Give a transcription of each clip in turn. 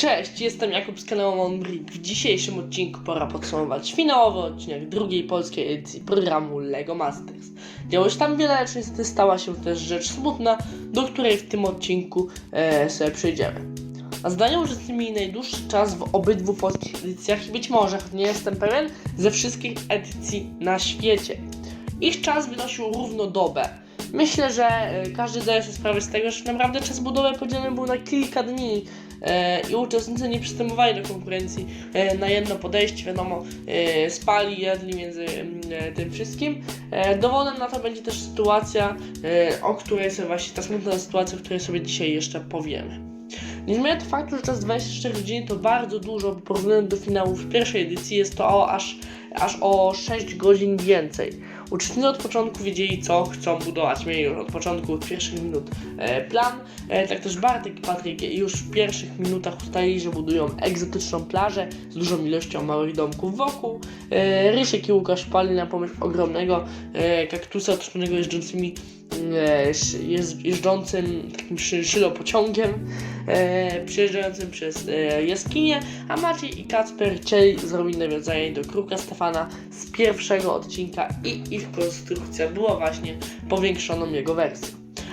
Cześć, jestem Jakub z kanału Monbrick. W dzisiejszym odcinku pora podsumować finałowy odcinek drugiej polskiej edycji programu LEGO Masters. Działo się tam wiele, lecz niestety stała się też rzecz smutna, do której w tym odcinku e, sobie przejdziemy. A zdaniem uczestniczyli najdłuższy czas w obydwu polskich edycjach i być może, choć nie jestem pewien, ze wszystkich edycji na świecie. Ich czas wynosił równo dobę. Myślę, że e, każdy zdaje sobie sprawę z tego, że naprawdę czas budowy podzielony był na kilka dni i uczestnicy nie przystępowali do konkurencji e, na jedno podejście, wiadomo, e, spali, jedli między mm, e, tym wszystkim. E, dowodem na to będzie też sytuacja, e, o której sobie właśnie, ta smutna sytuacja, o której sobie dzisiaj jeszcze powiemy. Nie zmienia to faktu, że czas 24 godziny to bardzo dużo, porównując do finału w pierwszej edycji jest to o, aż, aż o 6 godzin więcej. Uczestnicy od początku wiedzieli, co chcą budować. Mieli już od początku, od pierwszych minut e, plan. E, tak też Bartek i Patryk już w pierwszych minutach ustalili, że budują egzotyczną plażę z dużą ilością małych domków wokół. E, Rysiek i Łukasz pali na pomysł ogromnego kaktusa otoczonego jeżdżącymi jeżdżącym takim szy- szylopociągiem e, przejeżdżającym przez e, jaskinię, a Maciej i Kacper chcieli zrobić nawiązanie do Kruka Stefana z pierwszego odcinka i ich konstrukcja była właśnie powiększoną jego wersją.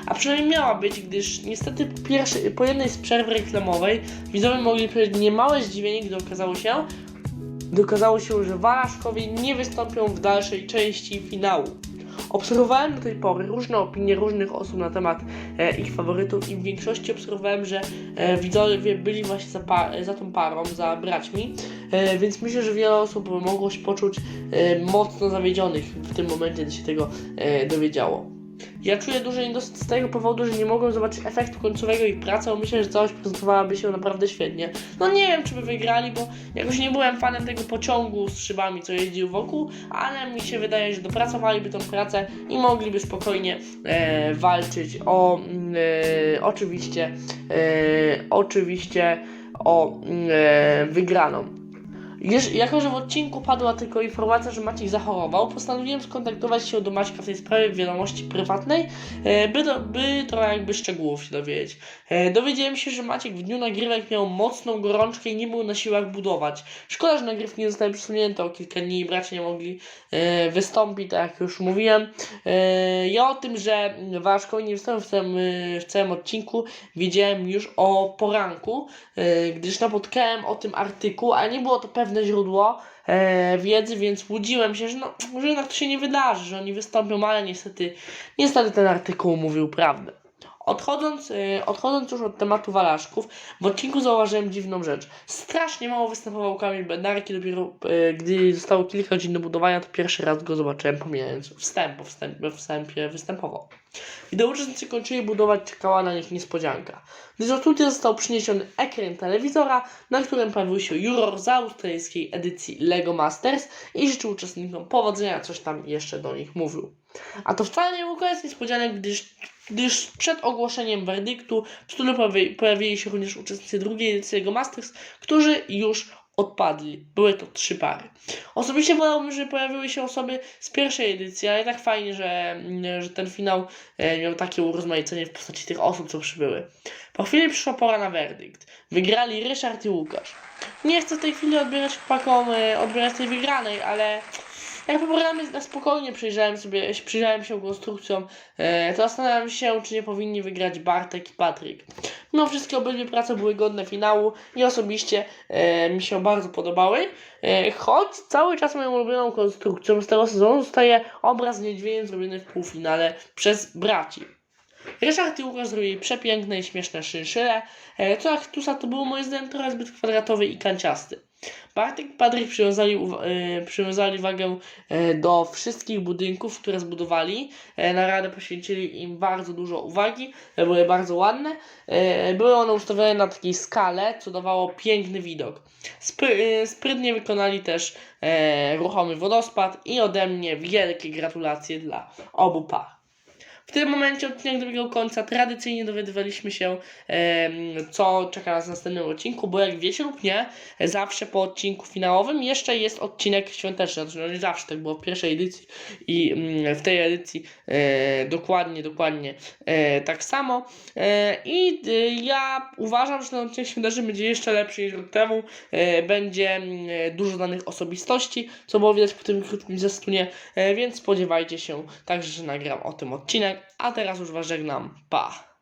A przynajmniej miała być, gdyż niestety po, pierwszy, po jednej z przerw reklamowej widzowie mogli powiedzieć niemałe zdziwienie, gdy okazało się, gdy okazało się, że Walaszkowie nie wystąpią w dalszej części finału. Obserwowałem do tej pory różne opinie różnych osób na temat e, ich faworytów i w większości obserwowałem, że e, widzowie byli właśnie za, za tą parą, za braćmi, e, więc myślę, że wiele osób mogło się poczuć e, mocno zawiedzionych w tym momencie, gdy się tego e, dowiedziało. Ja czuję duży niedosyt z tego powodu, że nie mogłem zobaczyć efektu końcowego ich pracy, bo myślę, że całość prezentowałaby się naprawdę świetnie. No nie wiem, czy by wygrali, bo jakoś nie byłem fanem tego pociągu z szybami, co jeździł wokół, ale mi się wydaje, że dopracowaliby tą pracę i mogliby spokojnie e, walczyć o mm, e, oczywiście e, oczywiście o mm, e, wygraną. Jeż, jako, że w odcinku padła tylko informacja, że Maciek zachorował, postanowiłem skontaktować się do Maćka w tej sprawie w wiadomości prywatnej, e, by, do, by trochę jakby szczegółów się dowiedzieć. E, dowiedziałem się, że Maciek w dniu nagrywek miał mocną gorączkę i nie był na siłach budować. Szkoda, że nagrywki nie zostały przesunięte o kilka dni i bracia nie mogli e, wystąpić, tak jak już mówiłem. Ja o tym, że Ważko nie wystąpił w całym, w całym odcinku, wiedziałem już o poranku, gdyż napotkałem o tym artykuł, ale nie było to pewne źródło e, wiedzy, więc łudziłem się, że, no, że jednak to się nie wydarzy, że oni wystąpią, ale niestety, niestety ten artykuł mówił prawdę. Odchodząc, e, odchodząc już od tematu Walaszków, w odcinku zauważyłem dziwną rzecz. Strasznie mało występował Kamil Bednarki, dopiero e, gdy zostało kilka godzin do budowania, to pierwszy raz go zobaczyłem, pomijając wstęp, bo wstęp, we wstępie występował. Gdy uczestnicy kończyli budować, czekała na nich niespodzianka. Gdy do studia został przyniesiony ekran telewizora, na którym pojawił się juror z australijskiej edycji LEGO Masters i życzył uczestnikom powodzenia, coś tam jeszcze do nich mówił. A to wcale nie był koniec niespodzianek, gdyż, gdyż przed ogłoszeniem werdyktu w studiu pojawi- pojawili się również uczestnicy drugiej edycji LEGO Masters, którzy już odpadli. Były to trzy pary. Osobiście wolałbym, żeby pojawiły się osoby z pierwszej edycji, ale tak fajnie, że, mm, że ten finał e, miał takie urozmaicenie w postaci tych osób, co przybyły. Po chwili przyszła pora na werdykt. Wygrali Ryszard i Łukasz. Nie chcę w tej chwili odbierać chłopakom, e, odbierać tej wygranej, ale jak programie na spokojnie przyjrzałem sobie, przyjrzałem się konstrukcjom, e, to zastanawiam się, czy nie powinni wygrać Bartek i Patryk. Mimo wszystko obydwie prace były godne finału i osobiście e, mi się bardzo podobały. E, choć cały czas moją ulubioną konstrukcją z tego sezonu zostaje obraz niedźwiedzia zrobiony w półfinale przez braci. Ryszard i Łukasz zrobili przepiękne i śmieszne szynszyle, e, co Aktusa to był moim zdaniem trochę zbyt kwadratowy i kanciasty. Bartek i Patryk przywiązali, e, przywiązali wagę e, do wszystkich budynków, które zbudowali. Na radę poświęcili im bardzo dużo uwagi, były bardzo ładne. Były one ustawione na takiej skale, co dawało piękny widok. Spry, sprytnie wykonali też ruchomy wodospad i ode mnie wielkie gratulacje dla obu par. W tym momencie odcinek dobiegał końca. Tradycyjnie dowiadywaliśmy się, co czeka nas w następnym odcinku, bo jak wiecie lub nie, zawsze po odcinku finałowym jeszcze jest odcinek świąteczny. Znaczy, no nie zawsze, tak było w pierwszej edycji i mm, w tej edycji e, dokładnie, dokładnie e, tak samo. E, I e, ja uważam, że ten odcinek świąteczny będzie jeszcze lepszy niż rok temu. Będzie mm, dużo danych osobistości, co było widać po tym krótkim zestunie, więc spodziewajcie się także, że nagram o tym odcinek. A teraz już Was żegnam. Pa!